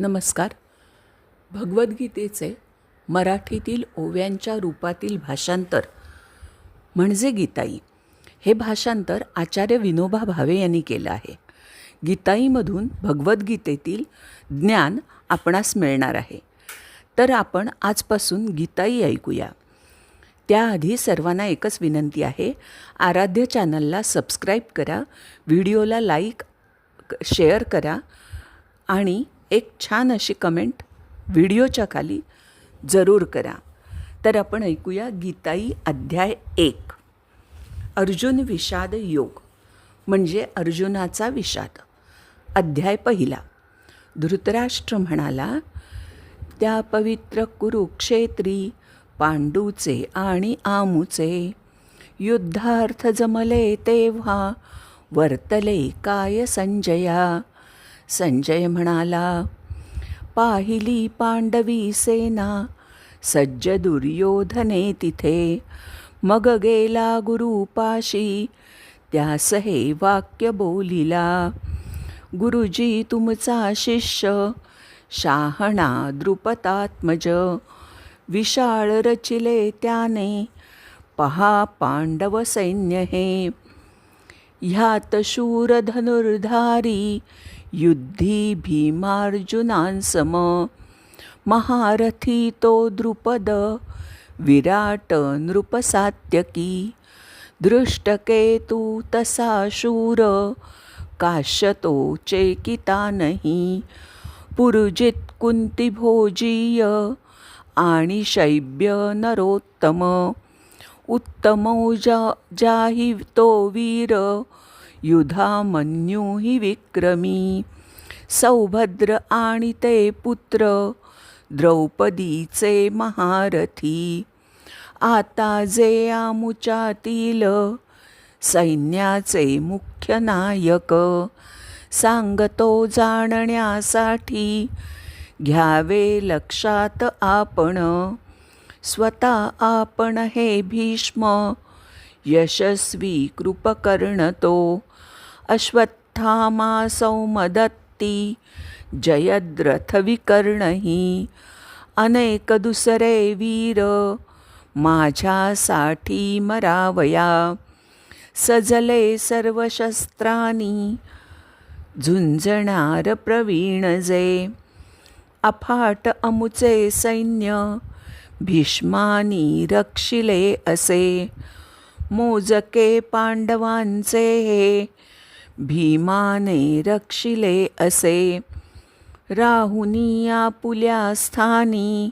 नमस्कार. भगवद्गीतेचे मराठीतील ओव्यांच्या रूपातील भाषांतर म्हणजे गीताई. हे भाषांतर आचार्य विनोबा भावे यांनी केलं आहे. गीताईमधून भगवद्गीतेतील ज्ञान आपणास मिळणार आहे. तर आपण आजपासून गीताई ऐकूया. त्याआधी सर्वांना एकच विनंती आहे आराध्य चॅनलला सबस्क्राईब करा व्हिडिओला लाईक शेअर करा आणि एक छान अशी कमेंट व्हिडिओच्या खाली जरूर करा. तर आपण ऐकूया गीताई अध्याय एक. अर्जुन विषाद योग म्हणजे अर्जुनाचा विषाद. अध्याय पहिला. धृतराष्ट्र म्हणाला त्या पवित्र कुरुक्षेत्री पांडूचे आणि आमूचे युद्धार्थ जमले तेव्हा वर्तले काय संजया संजय म्हणाला पाहिली पांडवी सेना सज्ज दुर्योधने तिथे. मग गेला गुरुपाशी त्यास हे वाक्य बोलिला. गुरुजी तुमचा शिष्य शाहणा द्रुपतात्मज विशाळ रचिले त्याने पहा पांडव सैन्य हे. ह्यात शूर धनुर्धारी युद्धी भीमार्जुनांसम. महारथी तो द्रुपद विराट नृपसात्यकी. दृष्टकेतू तसा शूर काश्यतो चेकिता नही. पुरुजित कुंतीभोजीय आणि शैब्य नरोत्तम. उत्तमौजा जाहि तो वीर युधामन्यू हि विक्रमी। सौभद्र आणि ते पुत्र द्रौपदीचे महारथी। आता जे आमुच्यातील सैन्याचे मुख्य नायक सांगतो जाणण्यासाठी घ्यावे लक्षात आपण। स्वतः आपण हे भीष्म यशस्वी कृपकर्णतो तो सौमदत्ती जयद्रथविकर्णही अनेक दुसरे वीर माझ्यासाठी मरावया सजले सर्व शस्त्रांनी झुंजणार प्रवीण जे अफाट अमुचे सैन्य भीष्मानी रक्षिले असे मोजके पांडवांचे हे भीमाने रक्षिले असे. राहुनी आपुल्या स्थानी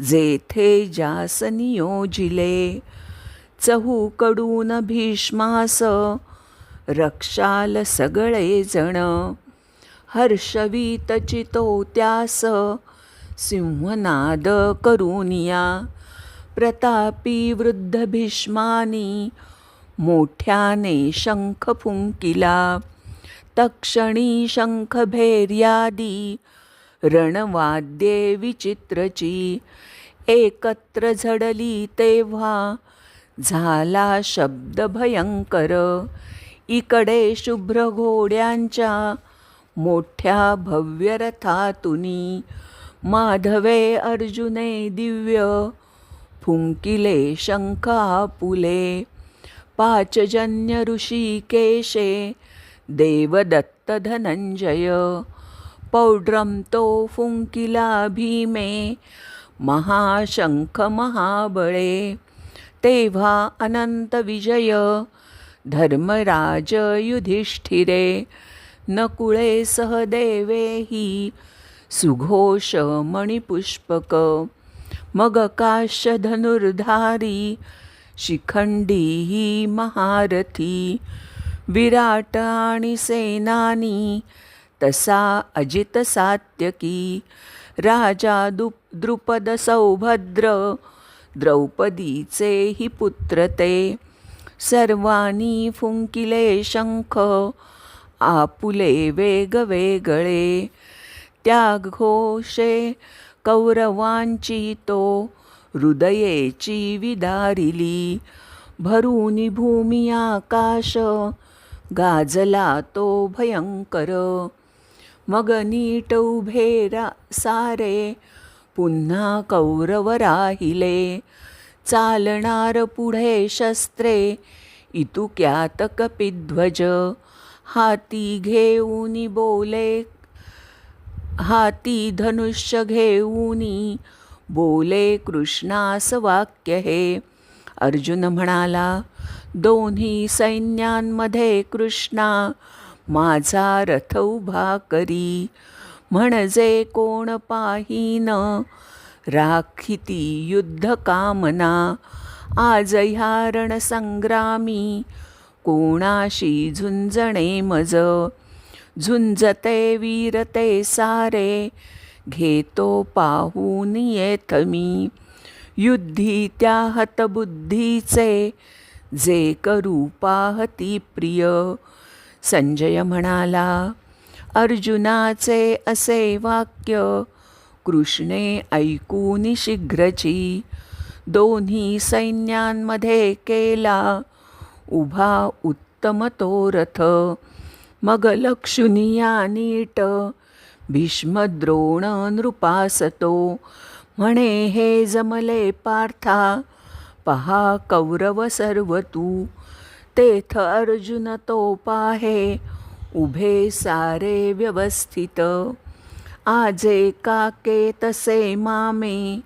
जेथे जास नियोजिले. चहूकडून भीष्मास रक्षाल सगळे जण. हर्षवीत चितो त्यास सिंहनाद करूनिया प्रतापी वृद्ध भीष्मानी मोठ्याने शंख फुंकिला तक्षणी शंखभैर्यादी रणवाद्ये विचित्रची एकत्र झडली तेव्हा झाला शब्द भयंकर. इकडे शुभ्र घोड्यांच्या मोठ्या भव्य रथातुनी माधवे अर्जुने दिव्य फुंकिले शंख आपुले पाचजन्य ऋषिकेशे देवदत्त धनंजय पौड्रम तो फुंकिला भीमे महाशंख महाबळे तेव्हा अनंत विजय धर्मराज युधिष्ठिरे नकुळे सहदेवेही सुघोष मणिपुष्पक मग काश धनुर्धारी शिखंडी ही महारथी विराट आणि सेनानी तसा अजित सात्यकी राजा दु द्रुपद सौभद्र द्रौपदीचे ही पुत्र ते सर्वानी फुंकिले शंख आपुले वेगवेगळे त्याग घोषे कौरवांची तो हृदयेची विदारिली भरूनी भूमी आकाश गाजला तो भयंकर. मग नीट उभे रा सारे पुन्हा कौरव राहिले. चालणार पुढे शस्त्रे इतुक्यात कपिध्वज. हाती घेऊनी बोले हाती धनुष्य घेऊनी बोले कृष्णास वाक्य हे. अर्जुन म्हणाला दोन्ही सैन्यांमध्ये कृष्णा माझा रथ उभा करी. म्हणजे कोण पाहीन राखिती युद्ध कामना. आज ह्या रणसंग्रामी कोणाशी झुंजणे मज? झुंजते वीरते सारे घेतो पाहून येथ मी. युद्धी त्या हतबुद्धीचे जे करू पाहती प्रिय. संजय म्हणाला अर्जुनाचे असे वाक्य कृष्णे ऐकून शीघ्रची. दोन्ही सैन्यांमध्ये केला उभा उत्तम तो रथ. मग लक्षुनिया नीट भीष्मद्रोण नृपासतो म्हणे हे जमले पार्था पहा कौरव सर्व तू तेथ अर्जुन तो पाहे उभे सारे व्यवस्थित. आजे काके तसे मामे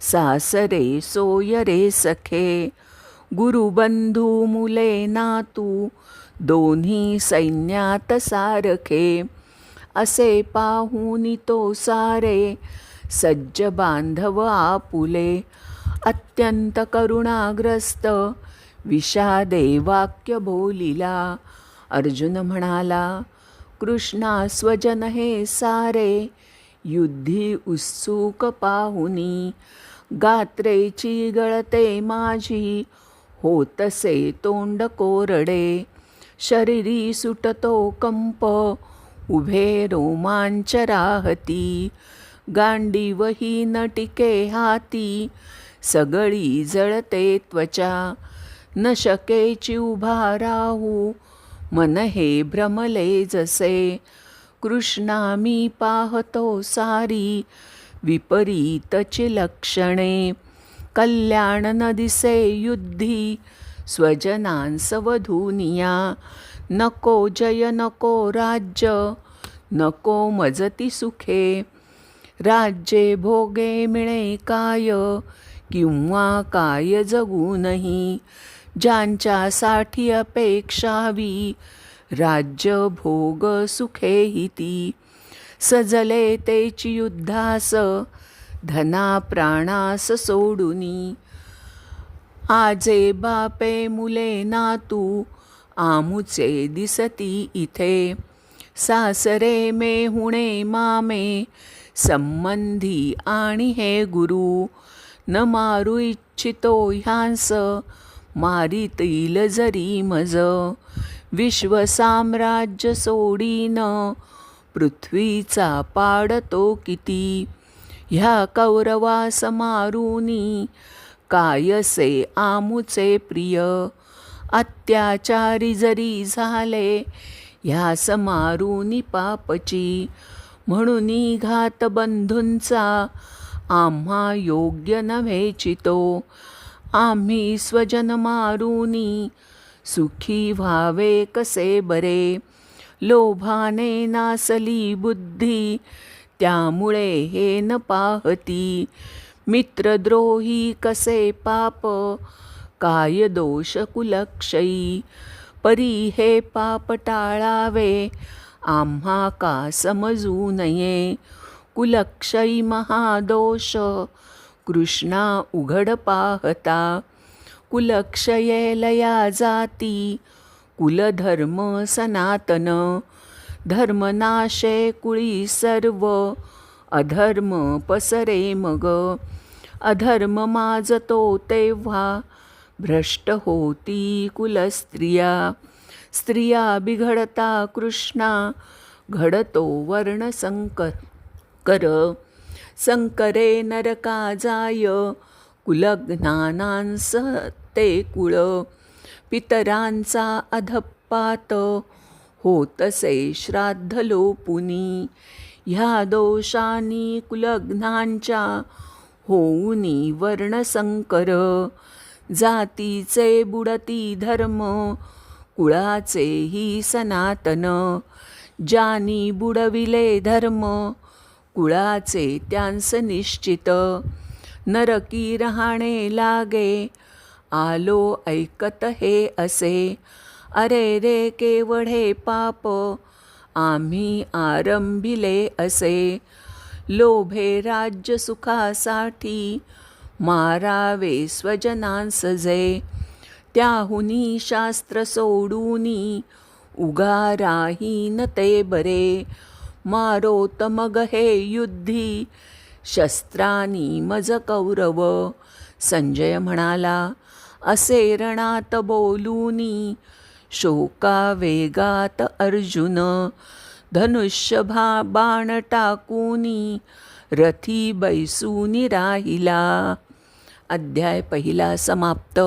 सासरे सोयरे सखे. गुरुबंधू मुले नातू दोन्ही सैन्यात सारखे. असे पाहून तो सारे सज्ज बांधव आपुले. अत्यंत करुणाग्रस्त विषादे वाक्य बोलिला. अर्जुन म्हणाला कृष्णा स्वजन हे सारे युद्धी उत्सुक पाहुनी. गात्रेची गळते माझी होतसे तोंड कोरडे. शरीरी सुटतो कंप उभे रोमांच राहती. गांडीवही न टिके हाती. सगळी जळते त्वचा. न शकेची उभा राहू मन हे भ्रमले जसे. कृष्णा मी पाहतो सारी. विपरीतची लक्षणे कल्याण न दिसे युद्धी स्वजनांसवधूनिया नको जय नको राज्य नको मजती सुखे. राज्ये भोगे मिळे काय किंवा काय जगूनही ज्यांच्यासाठी अपेक्षावी राज्य भोग सुखे ती सजले तेची युद्धास धना प्राणास सोडुनी. आजे बापे मुले नातू आमुचे दिसती इथे. सासरे मे हुणे मामे संबंधी आणि हे गुरु. न मारू इच्छितो ह्यांस मारितील जरी मज. विश्वसाम्राज्य सोडीन पृथ्वीचा पाडतो किती. ह्या कौरवास मारुनी कायसे आमुचे प्रिय. अत्याचारी जरी झाले ह्या समारूनी पापची म्हणून घात बंधूंचा आम्हा योग्य नव्हेचितो आम्ही स्वजन मारुनी सुखी व्हावे कसे बरे? लोभाने नासली बुद्धी त्यामुळे हे न पाहती मित्रद्रोही कसे पाप? काय दोष कुलक्षयी? परी हे पाप टाळावे आम्हा का समजू नये? कुलक्षयी महादोष कृष्णा उघड पाहता. कुलक्षये लया जाती कुलधर्म सनातन. धर्मनाशे कुळी सर्व अधर्म पसरे मग. अधर्म माजतो तेव्हा भ्रष्ट होती कुलस्त्रिया. स्त्रिया बिघडता कृष्णा. घडतो वर्णसंकर कर. संकरे नरका जाय. कुलज्ञानांस ते कुळ. पितरांचा अधपात. होतसे श्राद्ध लोपुनी ह्या दोषानी कुलग्नांच्या होऊनी वर्णसंकर जातीचे बुडती धर्म कुळाचे ही सनातन. ज्यानी बुडविले धर्म कुळाचे त्यांस निश्चित. नरकी राहणे लागे आलो ऐकत हे असे. अरे रे केवढे पाप आम्ही आरंभिले असे. लोभे राज्य सुखासाठी मारावे स्वजनांसजे त्याहुनी शास्त्र सोडूनी उगा राहीन ते बरे. मारोत मग हे युद्धी शस्त्रानी मज कौरव. संजय म्हणाला असे रणात बोलूनी शोका वेगात अर्जुन. धनुष्य भा बाण टाकूनी रथी बैसूनी राहिला. अध्याय पहिला समाप्त.